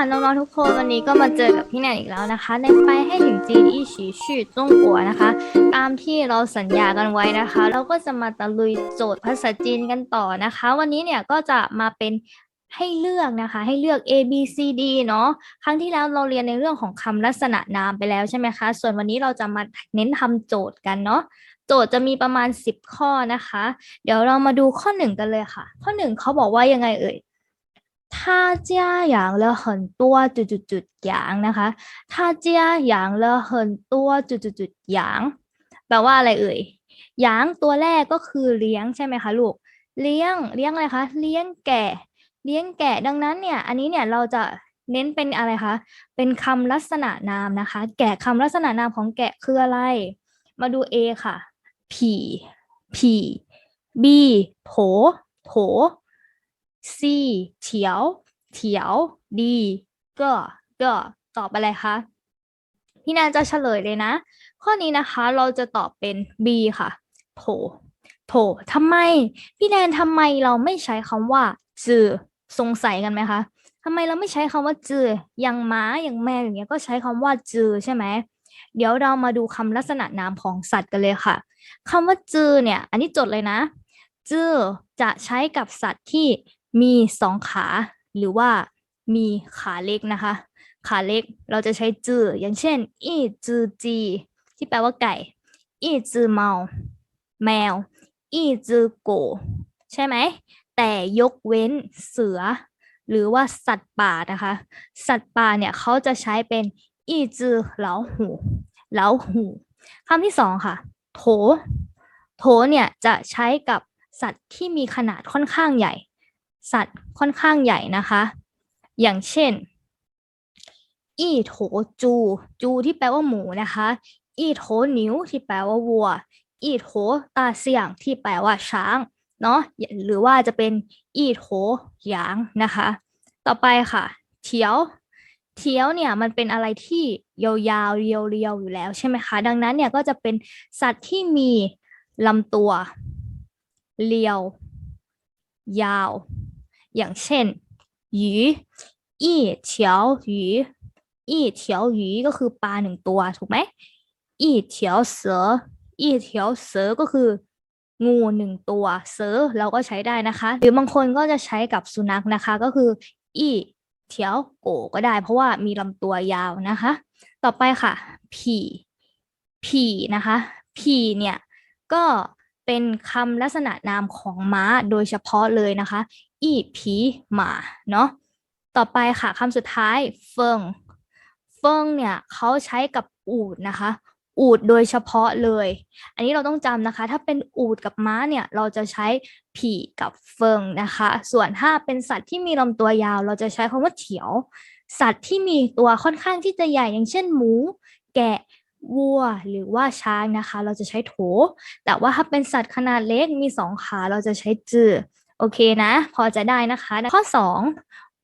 ค่ะน้องๆทุกคนวันนี้ก็มาเจอกับพี่แนนอีกแล้วนะคะ ในไปให้ถึงจีนอีฉีชื่อจงกัวนะคะ ตามที่เราสัญญากันไว้นะคะ เราก็จะมาตะลุยโจทย์ภาษาจีนกันต่อนะคะ วันนี้เนี่ยก็จะมาเป็นให้เลือกนะคะ ให้เลือก A B C D เนาะครั้งที่แล้วเราเรียนในเรื่องของคำลักษณะนามไปแล้วใช่ไหมคะ ส่วนวันนี้เราจะมาเน้นทำโจทย์กันเนาะโจทย์จะมีประมาณ 10 ข้อนะคะ เดี๋ยวเรามาดูข้อหนึ่งกันเลยค่ะ ข้อหนึ่งเขาบอกว่ายังไงเอ่ย 他家养了很多จุดจุดจุดๆๆ羊นะคะ他家养了很多จุดจุดจุดๆๆ羊แปลว่าอะไรเอ่ยหยางตัวแรกก็คือเลี้ยงใช่ไหมคะลูก เลี้ยง เลี้ยงอะไรคะ เลี้ยงแกะ เลี้ยงแกะ ดังนั้นเนี่ย อันนี้เนี่ยเราจะเน้นเป็นอะไรคะ เป็นคำลักษณะนามนะคะ แกะคำลักษณะนามของแกะคืออะไร มาดู A ค่ะ ผีผี B โถ โถ C เฉียว เฉียว D ก็ก็ตอบอะไรคะพี่แนนจะเฉลยเลยนะ ข้อนี้นะคะเราจะตอบเป็น B ค่ะ โถ โถทำไม พี่แนนทำไมเราไม่ใช้คำว่าจือสงสัยกันไหมคะทำไมเราไม่ใช้คำว่าจืออย่างม้าอย่างแมวอย่างเงี้ยก็ใช้คำว่าจือใช่ไหมเดี๋ยวเรามาดูคำลักษณะนามของสัตว์กันเลยค่ะคำว่าจือเนี่ย อันนี้จดเลยนะจือจะใช้กับสัตว์ที่ มีสองขา หรือว่ามีขาเล็กนะคะ ขาเล็กเราจะใช้จืออย่างเช่นอีจือจีที่แปลว่าไก่อีจือเมาแมวอีจือโกใช่ไหม แต่ยกเว้นเสือ หรือว่าสัตว์ป่านะคะ สัตว์ป่าเนี่ยเขาจะใช้เป็นอีจือเหลาหูเหลาหูคำที่สองค่ะ โถ โถเนี่ยจะใช้กับสัตว์ที่มีขนาดค่อนข้างใหญ่ สัตว์ค่อนข้างใหญ่นะคะ อย่างเช่น อีโถจู จูที่แปลว่าหมูนะคะ อีโถหนิวที่แปลว่าวัว อีโถตาเสี่ยงที่แปลว่าช้างเนาะหรือว่าจะเป็นอีโถหยางนะคะ ต่อไปค่ะ เทียว เทียวเนี่ยมันเป็นอะไรที่ยาวๆเรียวๆอยู่แล้วใช่ไหมคะ ดังนั้นเนี่ยก็จะเป็นสัตว์ที่มีลำตัว เรียว ยาว อย่างเช่นหยีอี้เฉียวหยีอี้เฉียวหยีก็คือปลาหนึ่งตัวถูกไหมอี้เฉียวเสืออี้เฉียวเสือก็คือ งูหนึ่งตัวเสือเราก็ใช้ได้นะคะ หรือบางคนก็จะใช้กับสุนัขนะคะ ก็คืออี้เถียวโกก็ได้ เพราะว่ามีลำตัวยาวนะคะ ต่อไปค่ะผีผีนะคะผีเนี่ยก็เป็นคำลักษณะนามของม้าโดยเฉพาะเลยนะคะ อีผีหมาเนาะต่อไปค่ะคำสุดท้ายเฟิงเฟิงเนี่ยเขาใช้กับอูดนะคะ อูดโดยเฉพาะเลย อันนี้เราต้องจำนะคะ ถ้าเป็นอูดกับม้าเนี่ยเราจะใช้ผีกับเฟิงนะคะ ส่วนถ้าเป็นสัตว์ที่มีลำตัวยาว เราจะใช้คำว่าเถียว สัตว์ที่มีตัวค่อนข้างที่จะใหญ่อย่างเช่นหมู แกะวัวหรือว่าช้างนะคะ เราจะใช้โถ แต่ว่าถ้าเป็นสัตว์ขนาดเล็กมีสองขาเราจะใช้จือ โอเคนะ พอจะได้นะคะ ข้อสอง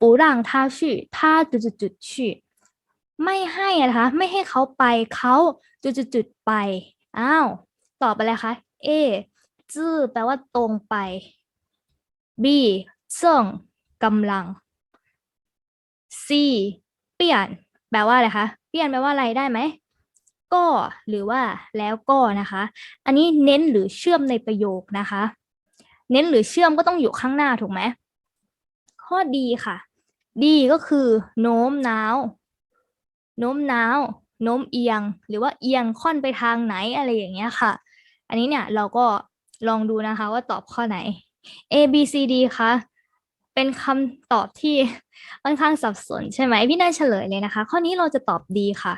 ปูร่างท่าชื่อท่าจุดจุดจุดชื่อไม่ให้นะคะ ไม่ให้เขาไปเขาจุดจุดจุดไป อ้าว ตอบไปเลยคะ A จื้อแปลว่าตรงไป B เซิ่งกำลัง C เปลี่ยน แปลว่าอะไรคะ เปลี่ยนแปลว่าอะไรได้ไหม ก็หรือว่าแล้วก็นะคะ อันนี้เน้นหรือเชื่อมในประโยคนะคะ เน้นหรือเชื่อมก็ต้องอยู่ข้างหน้าถูกไหมข้อดีค่ะ ดีก็คือ โน้มน้าว โน้มน้าว โน้มเอียง หรือว่าเอียงค่อนไปทางไหนอะไรอย่างเงี้ยค่ะ อันนี้เนี่ยเราก็ลองดูนะคะว่าตอบข้อไหน A B C D คะเป็นคำตอบที่ค่อนข้างสับสนใช่ไหมพี่นายเฉลยเลยนะคะ ข้อนี้เราจะตอบดีค่ะ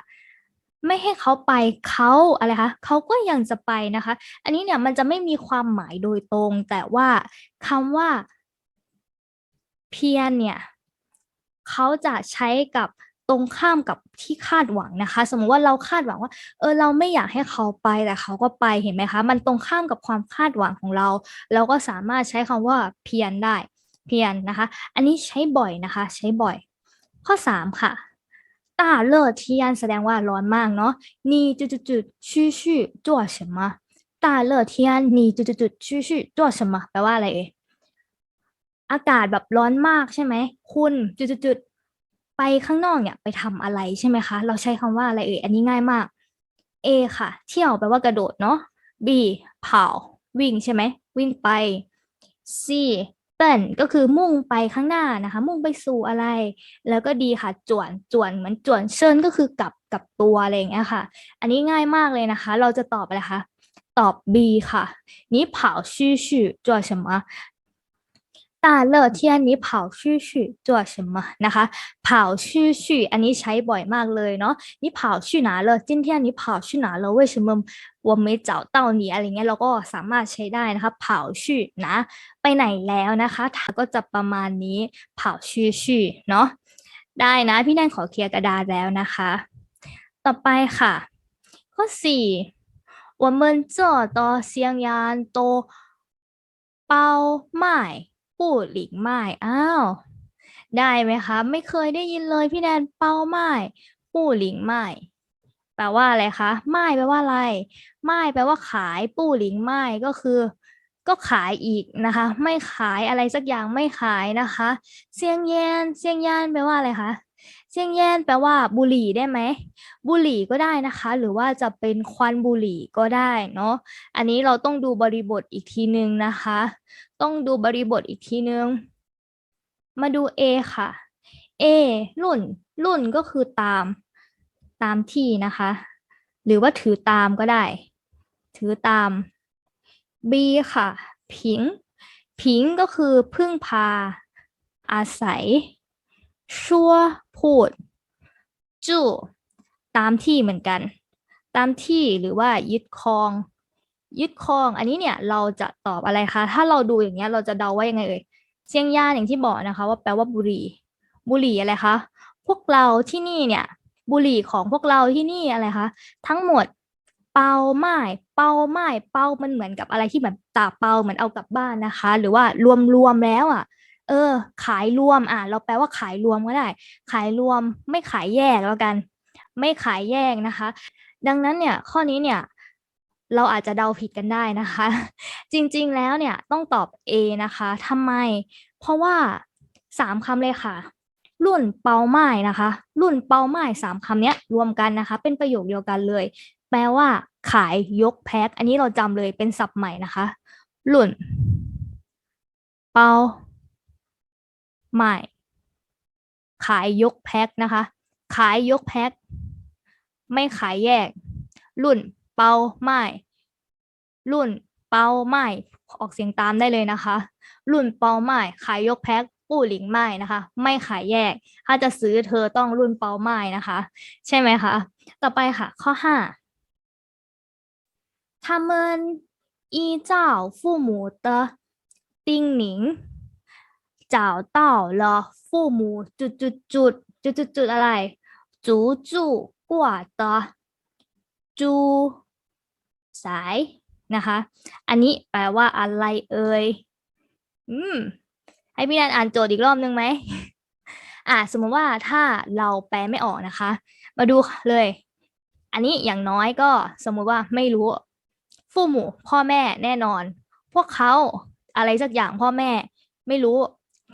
ไม่ให้เขาไปเขาอะไรคะเขาก็ยังจะไปนะคะ อันนี้เนี่ยมันจะไม่มีความหมายโดยตรง แต่ว่าคำว่าเพียรเนี่ยเขาจะใช้กับตรงข้ามกับที่คาดหวังนะคะ สมมติว่าเราคาดหวังว่า เออเราไม่อยากให้เขาไปแต่เขาก็ไปเห็นไหมคะ มันตรงข้ามกับความคาดหวังของเรา เราก็สามารถใช้คำว่าเพียรได้เพียรนะคะ อันนี้ใช้บ่อยนะคะ ใช้บ่อย ข้อ 3 ค่ะ สามค่ะ 大热天แสดงว่าร้อนมากเนาะ你จุดจุดจุด去去做什么大热天你จุดจุดจุด去去做什么แปลว่าอะไรเอ่ยอากาศแบบร้อนมากใช่ไหม คุณจุดจุดจุด ไปข้างนอกเนี่ยไปทำอะไรใช่ไหมคะ เราใช้คำว่าอะไรเอ่ย อันนี้ง่ายมาก A ค่ะ เที่ยวแปลว่ากระโดดเนาะ B เผาวิ่งใช่ไหม วิ่งไป C เต้นก็คือมุ่งไปข้างหน้านะคะ มุ่งไปสู่อะไร แล้วก็ดีค่ะ จวน จวน เหมือนจวนเชิญก็คือกลับกลับตัวอะไรอย่างเงี้ยค่ะ อันนี้ง่ายมากเลยนะคะ เราจะตอบอะไรคะ ตอบ B ค่ะ你跑嘘嘘做什么 大热天你跑嘘嘘做什么นะคะ跑嘘嘘อันนี้ใช้บ่อยมากเลยเนาะ你跑去哪了今天你跑去哪了为什么我没找到你อะไรเงี้ยเราก็สามารถใช้ได้นะคะ跑去นะ ไปไหนแล้วนะคะก็จะประมาณนี้跑去去เนาะได้นะพี่แนนขอเคลียร์กระดาษแล้วนะคะ ต่อไปค่ะ ข้อสี่我们这的香烟都包卖 ปูดหลิงไม้อ้าว ได้ไหมคะไม่เคยได้ยินเลยพี่แดนเป้าไม้ปู้หลิงไม้แปลว่าอะไรคะไม้แปลว่าอะไรไม้แปลว่าขายปู้หลิงไม้ก็คือก็ขายอีกนะคะ ไม่ขายอะไรสักอย่างไม่ขายนะคะ เซียงเยนเซียงยานแปลว่าอะไรคะ เซียงเยนแปลว่าบุหรี่ได้ไหมบุหรี่ก็ได้นะคะ หรือว่าจะเป็นควันบุหรี่ก็ได้เนาะอันนี้เราต้องดูบริบทอีกทีนึงนะคะ ต้องดูบริบทอีกทีนึง มาดู A ค่ะ A รุ่น รุ่นก็คือตามตามที่นะคะ หรือว่าถือตามก็ได้ ถือตาม B ค่ะ ผิง ผิงก็คือพึ่งพาอาศัย ชั่วพูด จู้ตามที่เหมือนกัน ตามที่หรือว่ายึดครอง ยึดครอง อันนี้เนี่ยเราจะตอบอะไรคะ ถ้าเราดูอย่างเงี้ยเราจะเดาว่ายังไงเอ่ยเชียงย่านอย่างที่บอกนะคะ ว่าแปลว่าบุหรี่ บุหรี่อะไรคะ พวกเราที่นี่เนี่ย บุหรี่ของพวกเราที่นี่อะไรคะ ทั้งหมดเปาไม้เปาไม้เปามันเหมือนกับอะไรที่แบบตาเปาเหมือนเอากลับบ้านนะคะ หรือว่ารวมๆแล้วอะ เออ ขายรวม อะ เราแปลว่าขายรวมก็ได้ ขายรวมไม่ขายแยกแล้วกัน ไม่ขายแยกนะคะ ดังนั้นเนี่ยข้อนี้เนี่ยเราอาจจะเดาผิดกันได้นะคะ จริงๆแล้วเนี่ยต้องตอบ A นะคะทำไม เพราะว่าสามคำเลยค่ะ รุ่นเปาไม้นะคะ รุ่นเปาไม้สามคำเนี้ยรวมกันนะคะ เป็นประโยคเดียวกันเลย แปลว่า ขายยกแพ็คอันนี้เราจำเลยเป็นศัพท์ใหม่นะคะ รุ่น เปา ไม้ขายยกแพ็คนะคะ ขายยกแพ็ค ไม่ขายแยก รุ่นเปาไม้รุ่นเปาไม้ออกเสียงตามได้เลยนะคะ รุ่นเปาไม้ขายยกแพ็คปู้หลิงไม้นะคะ ไม่ขายแยก ถ้าจะซื้อเธอต้องรุ่นเปาไม้นะคะ ใช่ไหมคะ ต่อไปค่ะ ข้อห้า他们依照父母的叮咛 找到了父母จุดจุดจุดจุดจุดจุดอะไร竹柱挂的จูสายนะคะ อันนี้แปลว่าอะไรเอ่ย อืม ให้พี่นันอ่านโจทย์อีกรอบนึงไหม อ่า สมมติว่าถ้าเราแปลไม่ออกนะคะ มาดูเลย อันนี้อย่างน้อยก็สมมุติว่าไม่รู้ฟู่หมู่พ่อแม่แน่นอน พวกเขาอะไรสักอย่างพ่อแม่ ไม่รู้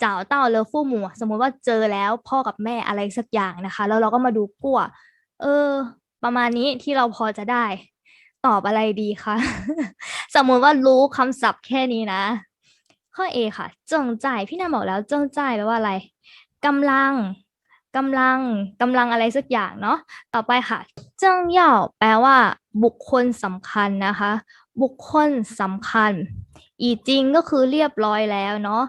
เจ้าเต้าเลอฟู่หมูสมมุติว่าเจอแล้วพ่อกับแม่อะไรสักอย่างนะคะ แล้วเราก็มาดูกั้วเออ ประมาณนี้ที่เราพอจะได้ ตอบอะไรดีคะสมมุติว่ารู้คำศัพท์แค่นี้นะ ข้อ A ค่ะจิงจ่ายพี่นาบอกแล้วจิงจ่ายแปลว่าอะไรกำลังกำลังกำลังอะไรสักอย่างเนาะต่อไปค่ะเจิงเย่าแปลว่า บุคคลสำคัญนะคะ บุคคลสำคัญ อีจริงก็คือเรียบร้อยแล้วเนาะ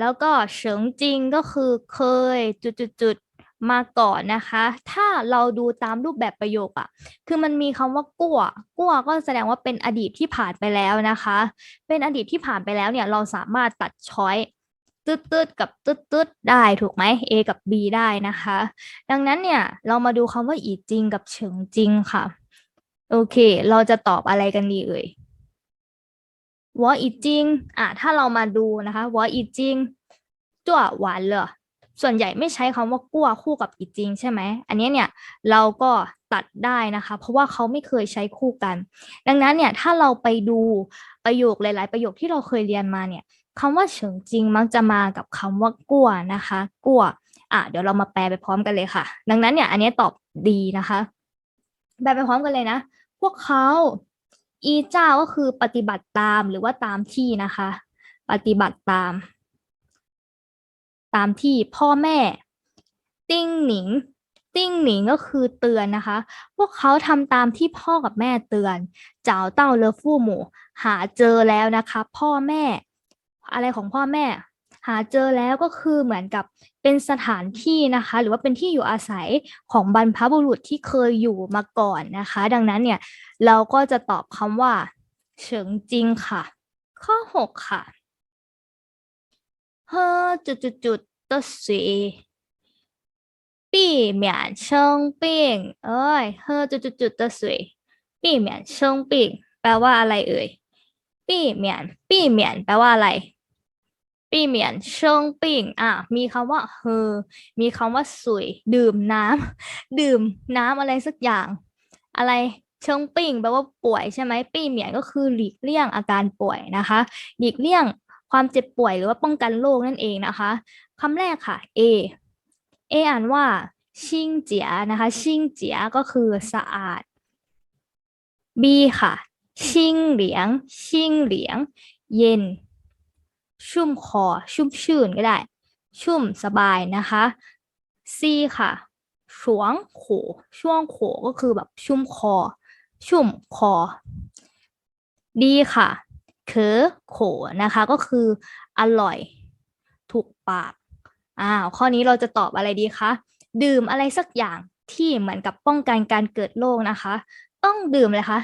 แล้วก็เฉิงจริงก็คือเคยจุดๆมาก่อนนะคะ ถ้าเราดูตามรูปแบบประโยคอะคือมันมีคำว่ากั่วกั่วก็แสดงว่าเป็นอดีตที่ผ่านไปแล้วนะคะ เป็นอดีตที่ผ่านไปแล้วเนี่ยเราสามารถตัดช้อยตืดตืดกับตืดตืดได้ถูกไหม A กับ B ได้นะคะ ดังนั้นเนี่ยเรามาดูคำว่าอีจริงกับเฉิงจริงค่ะ โอเค เราจะตอบอะไรกันดีเอ่ย วออีจิงอะถ้าเรามาดูนะคะวออีจริงตัวหวานเลยส่วนใหญ่ไม่ใช้คำว่ากั้วคู่กับอีจริงใช่ไหม อันนี้เนี่ยเราก็ตัดได้นะคะ เพราะว่าเขาไม่เคยใช้คู่กัน ดังนั้นเนี่ยถ้าเราไปดูประโยคหลาย ๆ ประโยคที่เราเคยเรียนมาเนี่ยคำว่าเฉิงจริงมักจะมากับคำว่ากั้วนะคะกั้วอะเดี๋ยวเรามาแปลไปพร้อมกันเลยค่ะ ดังนั้นเนี่ยอันนี้ตอบดีนะคะ แปลไปพร้อมกันเลยนะ พวกเขา อีเจ้าก็คือปฏิบัติตามหรือว่าตามที่นะคะ ปฏิบัติตาม ตามที่พ่อแม่ ติ้งหนิง ติ้งหนิงก็คือเตือนนะคะ พวกเขาทำตามที่พ่อกับแม่เตือนเจ้าเต้าเลอฟู่หมู่ หาเจอแล้วนะคะ พ่อแม่ อะไรของพ่อแม่ หาเจอแล้วก็คือเหมือนกับเป็นสถานที่นะคะ หรือว่าเป็นที่อยู่อาศัยของบรรพบุรุษที่เคยอยู่มาก่อนนะคะ ดังนั้นเนี่ย เราก็จะตอบคำว่า เฉิงจริงค่ะ ข้อหกค่ะเฮอจุดจุดจุดๆๆ的水避免生病เอ้ยเฮอจุดจุดจุดๆๆ的水避免生病แปลว่าอะไรเอ่ย避免避免แปลว่าอะไร 避免生病อ่ะ มีคำว่าเฮอมีคำว่าสุยดื่มน้ำ ดื่มน้ำอะไรสักอย่าง อะไรเชิงปิ้งแปลว่าป่วยใช่ไหมปี้เหมียนก็คือหลีกเลี่ยงอาการป่วยนะคะ หลีกเลี่ยงความเจ็บป่วยหรือว่าป้องกันโรคนั่นเองนะคะคำแรกค่ะ A A อ่านว่าชิงเจียนะคะชิงเจียก็คือสะอาด B ค่ะชิงเหลียงชิงเหลียง เย็น ชุ่มคอ ชุ่มชื่นก็ได้ ชุ่มสบายนะคะ C ค่ะฉวงโขช่วงโขก็คือแบบชุ่มคอ ชุ่มคอ ดีค่ะเคอโขนะคะ ก็คืออร่อย ถูกปากอ้าวข้อนี้เราจะตอบอะไรดีคะดื่มอะไรสักอย่างที่เหมือนกับป้องกันการเกิดโรคนะคะ ต้องดื่มเลยคะ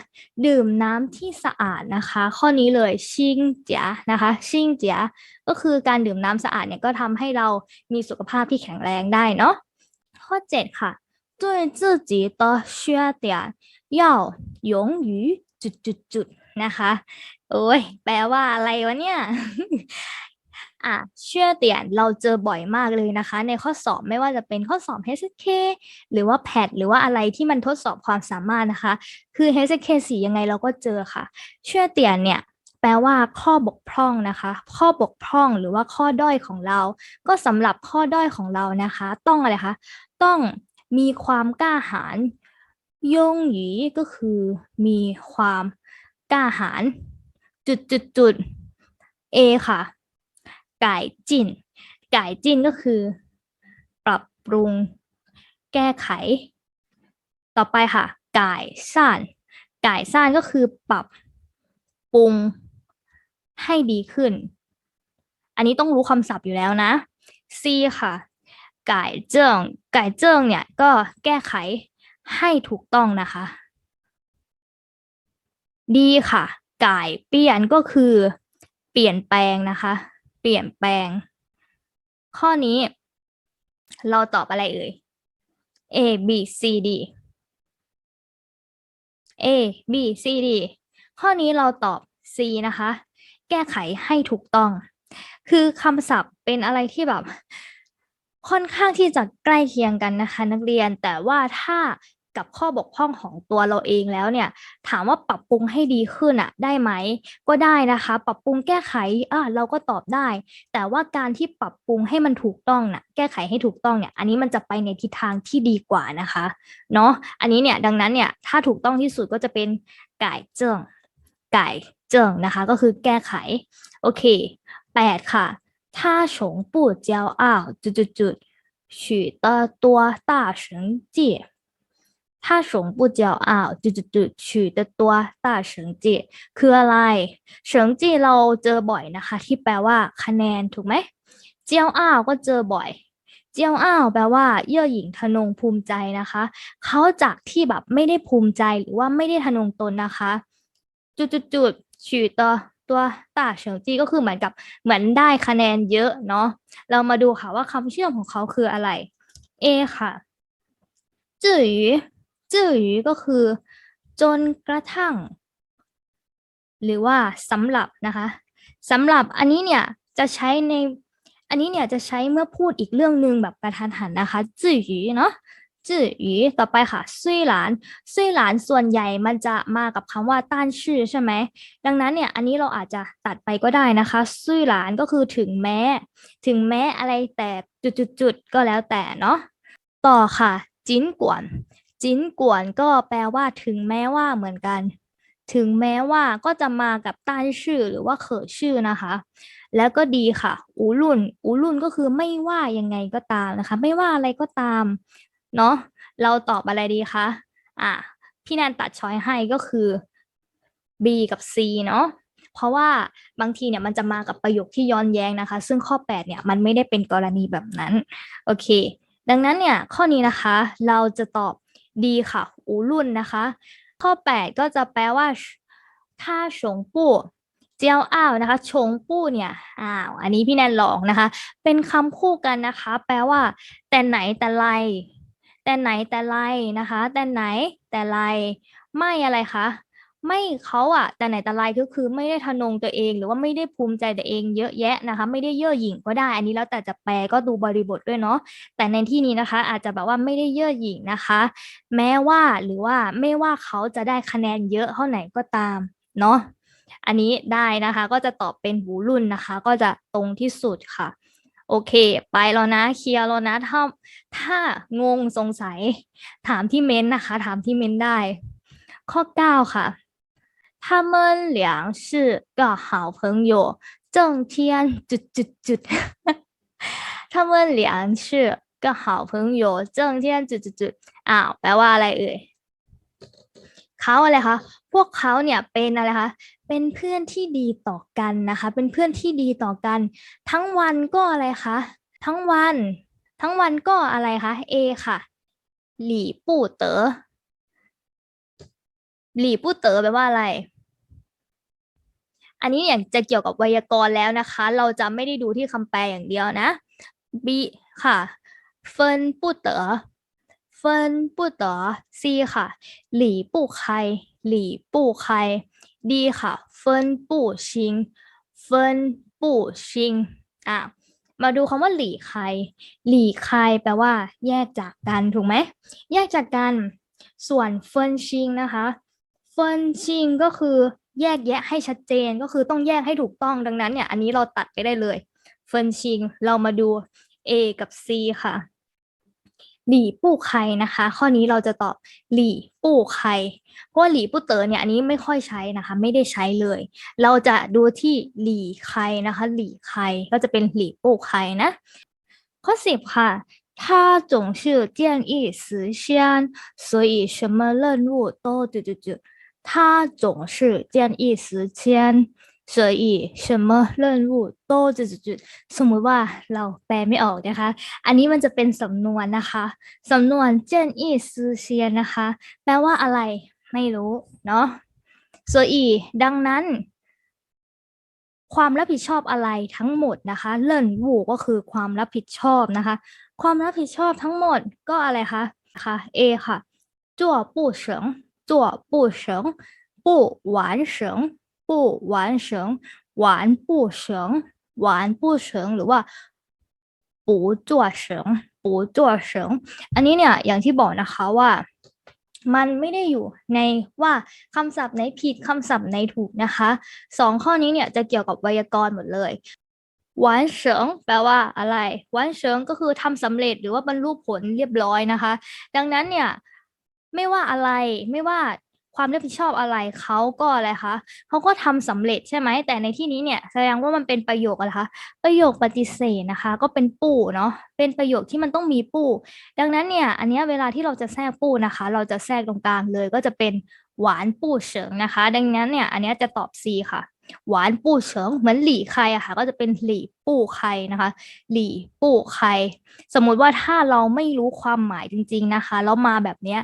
ดื่มน้ำที่สะอาดนะคะ ข้อนี้เลยชิงเจียนะคะชิงเจียก็คือการดื่มน้ำสะอาดเนี่ยก็ทำให้เรามีสุขภาพที่แข็งแรงได้เนาะ ข้อเจ็ดค่ะ对自己的缺点要勇于จุดจุดจุดๆๆนะคะ โอ้ย แปลว่าอะไรวะเนี่ย อะเชื่อเตียนเราเจอบ่อยมากเลยนะคะ ในข้อสอบไม่ว่าจะเป็นข้อสอบ HSK หรือว่าแพทหรือว่าอะไรที่มันทดสอบความสามารถนะคะ คือ HSK สียังไงเราก็เจอค่ะ เชื่อเตียนเนี่ยแปลว่าข้อบกพร่องนะคะ ข้อบกพร่องหรือว่าข้อด้อยของเรา ก็สำหรับข้อด้อยของเรานะคะ ต้องอะไรคะต้องมีความกล้าหาญยงหยีก็คือมีความกล้าหาญจุดจุดจุดเอค่ะ ไก่จินก่จินก็คือ ปรับปรุง แก้ไข ต่อไปค่ะไก่ซ่านก่ซ่านก็คือปรับปรุงให้ดีขึ้น อันนี้ต้องรู้คำศัพท์อยู่แล้วนะ C ค่ะไก่เจิงก่เจิงเนี่ยก็แก้ไขให้ถูกต้องนะคะดีค่ะไก่เปลี่ยนก็คือเปลี่ยนแปลงนะคะ เปลี่ยนแปลง ข้อนี้ เราตอบอะไรเอ่ย A B C D A B C D ข้อนี้เราตอบ C นะคะ แก้ไขให้ถูกต้อง คือคำศัพท์เป็นอะไรที่แบบ ค่อนข้างที่จะใกล้เคียงกันนะคะ นักเรียนแต่ว่าถ้ากับข้อบกพร่องของตัวเราเองแล้วเนี่ย ถามว่าปรับปรุงให้ดีขึ้นอะได้ไหม ก็ได้นะคะ ปรับปรุงแก้ไขอ่ะเราก็ตอบได้ แต่ว่าการที่ปรับปรุงให้มันถูกต้องน่ะ แก้ไขให้ถูกต้องเนี่ย อันนี้มันจะไปในทิศทางที่ดีกว่านะคะ เนาะ อันนี้เนี่ย ดังนั้นเนี่ย ถ้าถูกต้องที่สุดก็จะเป็นไก่เจิ้ง ไก่เจิ้งนะคะ ก็คือแก้ไข โอเคแปดค่ะ他从不骄傲จุดจุดจุด取得多大 成绩他从不骄傲จุดจุดจุด取得多大成绩คืออะไรเฉิงจีเราเจอบ่อยนะคะ ที่แปลว่า คะแนนถูกไหมเจียวอ้าวก็เจอบ่อย เจียวอ้าวแปลว่า เย่อหยิ่งทะนงภูมิใจนะคะ เขาจากที่แบบไม่ได้ภูมิใจหรือว่าไม่ได้ทะนงตนนะคะ จุดจุดจุด取得ตัวต้าเฉิงจีก็คือเหมือนกับเหมือนได้คะแนนเยอะเนาะเรามาดูค่ะว่าคำเชื่อมของเขาคืออะไร A ค่ะจื่อหยู จื่อหยูก็คือ จนกระทั่ง หรือว่าสำหรับนะคะสำหรับอันนี้เนี่ยจะใช้ในอันนี้เนี่ยจะใช้เมื่อพูดอีกเรื่องหนึ่งแบบกระทันหันนะคะจื่อหยูเนาะจื่อหยีต่อไปค่ะซุยหลานซุยหลานส่วนใหญ่มันจะมากับคำว่าต้านชื่อใช่ไหมดังนั้นเนี่ยอันนี้เราอาจจะตัดไปก็ได้นะคะซุยหลานก็คือถึงแม้ ถึงแม้อะไรแต่จุดๆๆก็แล้วแต่เนาะต่อค่ะ จินกวน จินกวนก็แปลว่าถึงแม้ว่าเหมือนกัน ถึงแม้ว่าก็จะมากับต้านชื่อหรือว่าเขอชื่อนะคะ แล้วก็ดีค่ะ อูรุ่น อูรุ่นก็คือไม่ว่ายังไงก็ตามนะคะ ไม่ว่าอะไรก็ตาม เนาะเราตอบอะไรดีคะอะพี่แนนตัดช้อยให้ก็คือ B กับ C เนาะเพราะว่าบางทีเนี่ยมันจะมากับประโยคที่ย้อนแย้งนะคะ ซึ่งข้อ 8 เนี่ยมันไม่ได้เป็นกรณีแบบนั้น โอเค ดังนั้นเนี่ยข้อนี้นะคะ เราจะตอบ ดีค่ะ อูรุ่นนะคะ ข้อ 8 ก็จะแปลว่าถ้าชงปู้เจียวอ้าวนะคะ ชงปู้เนี่ย อ้าว อันนี้พี่แนนลองนะคะ เป็นคำคู่กันนะคะ แปลว่า แต่ไหนแต่ไร แต่ไหนแต่ไรนะคะ แต่ไหนแต่ไร ไม่อะไรคะ ไม่เขาอะแต่ไหนแต่ไรก็คือไม่ได้ทะนงตัวเอง หรือว่าไม่ได้ภูมิใจตัวเองเยอะแยะนะคะ ไม่ได้เย่อหยิ่งก็ได้ อันนี้แล้วแต่จะแปลก็ดูบริบทด้วยเนาะแต่ในที่นี้นะคะ อาจจะแบบว่าไม่ได้เย่อหยิ่งนะคะ แม้ว่าหรือว่าไม่ว่าเขาจะได้คะแนนเยอะเท่าไหนก็ตามเนาะอันนี้ได้นะคะก็จะตอบเป็นหูรุ่นนะคะ ก็จะตรงที่สุดค่ะ โอเค ไปแล้วนะเคลียร์แล้วนะถ้าถ้างงสงสัย ถามที่เม้นต์นะคะ ถามที่เม้นต์ได้ ข้อ 9 ค่ะ 他们俩是个好朋友正天จุดจุดจุด他们俩是个好朋友正天จุดจุดจุดอ้าวแปลว่าอะไรเอ่ยเขาอะไรคะพวกเขาเนี่ยเป็นอะไรคะเป็นเพื่อนที่ดีต่อกันนะคะ เป็นเพื่อนที่ดีต่อกัน ทั้งวันก็อะไรคะทั้งวัน ทั้งวันก็อะไรคะเอค่ะ หลี่ปู่เต๋อหลี่ปู่เต๋อแปลว่าอะไร อันนี้เนี่ยจะเกี่ยวกับไวยากรณ์แล้วนะคะ เราจะไม่ได้ดูที่คำแปลอย่างเดียวนะ B ค่ะเฟินปูเต๋อเฟินปูเต๋อ C ค่ะ หลี่ปู่ใครหลี่ปู่ใคร D ค่ะเฟินปู่ชิงเฟินปู่ชิงอะมาดูคำว่าหลี่ใคร หลี่ใครแปลว่า แยกจากกันถูกไหม แยกจากกัน ส่วนเฟินชิงนะคะ เฟินชิงก็คือ แยกแยะให้ชัดเจนก็คือต้องแยกให้ถูกต้องดังนั้นเนี่ย อันนี้เราตัดไปได้เลย เฟินชิง เรามาดู A กับ C ค่ะ หลี่ปู่ใครนะคะ ข้อนี้เราจะตอบหลี่ปู่ใคร เพราะว่าหลี่ปู่เต๋อเนี่ยอันนี้ไม่ค่อยใช้นะคะ ไม่ได้ใช้เลย เราจะดูที่หลี่ใครนะคะ หลี่ใครก็จะเป็นหลี่ปู่ใครนะ ข้อสิบค่ะ他总是见异思迁，所以什么任务都จุดจุดจุด 他总是见异思迁所以什么任务都จุดจุดจุดสมมุติว่าเราแปลไม่ออกนะคะ อันนี้มันจะเป็นสำนวนนะคะสำนวนเจนอีซือเซียนนะคะ แปลว่าอะไรไม่รู้เนาะ所以ดังนั้น ความรับผิดชอบอะไรทั้งหมดนะคะเลิ่นวูก็คือความรับผิดชอบนะคะ ความรับผิดชอบทั้งหมดก็อะไรคะคะ A ค่ะจั่วปู่เฉิง จั่วปู่เฉิงปู่หวานเฉิงปู่หรือว่าปู่จั่วเฉิงปูจั่วเฉิงอันนี้เนี่ยอย่างที่บอกนะคะว่ามันไม่ได้อยู่ในว่าคำศัพท์ไหนผิดคำศัพท์ไหนถูกนะคะสองข้อนี้เนี่ยจะเกี่ยวกับไวยากรณ์หมดเลยหวานเฉิงแปลว่าอะไรหวานเฉิงก็คือทำสำเร็จหรือว่าบรรลุผลเรียบร้อยนะคะ ดังนั้นเนี่ย ไม่ว่าอะไร ไม่ว่าความรับผิดชอบอะไรเขาก็อะไรคะเขาก็ทำสำเร็จใช่ไหม แต่ในที่นี้เนี่ยแสดงว่ามันเป็นประโยคอะไรคะ ประโยคปฏิเสธนะคะ ก็เป็นปู่เนาะ เป็นประโยคที่มันต้องมีปู่ ดังนั้นเนี่ย อันนี้เวลาที่เราจะแทรกปู่นะคะ เราจะแทรกตรงกลางเลยก็จะเป็นหวานปู่เฉิงนะคะ ดังนั้นเนี่ย อันนี้จะตอบ C ค่ะ หวานปู่เฉิงเหมือนหลี่ใครอะค่ะ ก็จะเป็นหลี่ปู่ใครนะคะ หลี่ปู่ใครสมมุติว่าถ้าเราไม่รู้ความหมายจริง ๆนะคะแล้วมาแบบเนี้ย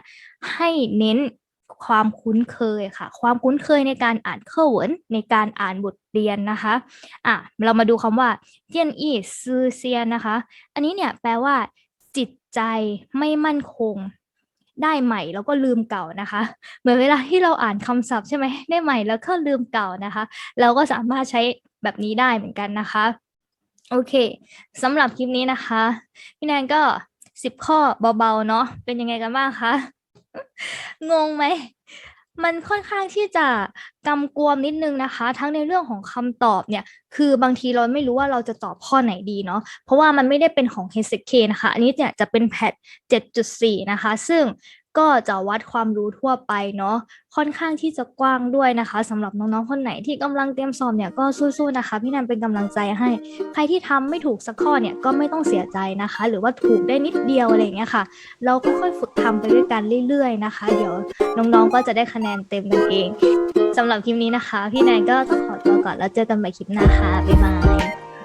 ให้เน้นความคุ้นเคยค่ะ ความคุ้นเคยในการอ่านเคอร์เวินในการอ่านบทเรียนนะคะอะเรามาดูคำว่าเจียนอีซือเซียนนะคะ อันนี้เนี่ยแปลว่า จิตใจไม่มั่นคง ได้ใหม่แล้วก็ลืมเก่านะคะ เหมือนเวลาที่เราอ่านคำศัพท์ใช่ไหมได้ใหม่แล้วก็ลืมเก่านะคะ เราก็สามารถใช้แบบนี้ได้เหมือนกันนะคะ โอเคสำหรับคลิปนี้นะคะ พี่แนนก็สิบข้อเบาๆเนาะเป็นยังไงกันบ้างคะ งงไหม มันค่อนข้างที่จะกำกวมนิดนึงนะคะ ทั้งในเรื่องของคำตอบเนี่ย คือบางทีเราไม่รู้ว่าเราจะตอบข้อไหนดีเนาะเพราะว่ามันไม่ได้เป็นของ HSK นะคะ อันนี้เนี่ยจะเป็นแพท7.4 นะคะ ซึ่ง ก็จะวัดความรู้ทั่วไปเนาะค่อนข้างที่จะกว้างด้วยนะคะสำหรับน้องๆคนไหนที่กำลังเตรียมสอบเนี่ยก็สู้ๆนะคะพี่แนนเป็นกำลังใจให้ ใครที่ทำไม่ถูกสักข้อเนี่ยก็ไม่ต้องเสียใจนะคะ หรือว่าถูกได้นิดเดียวอะไรเงี้ยค่ะ เราก็ค่อยๆฝึกทำไปด้วยกันเรื่อย ๆนะคะ เดี๋ยวน้องๆก็จะได้คะแนนเต็มกันเองสำหรับคลิปนี้นะคะ พี่แนนก็ต้องขอตัวก่อนแล้วเจอกันใหม่คลิปหน้าค่ะบ๊ายบาย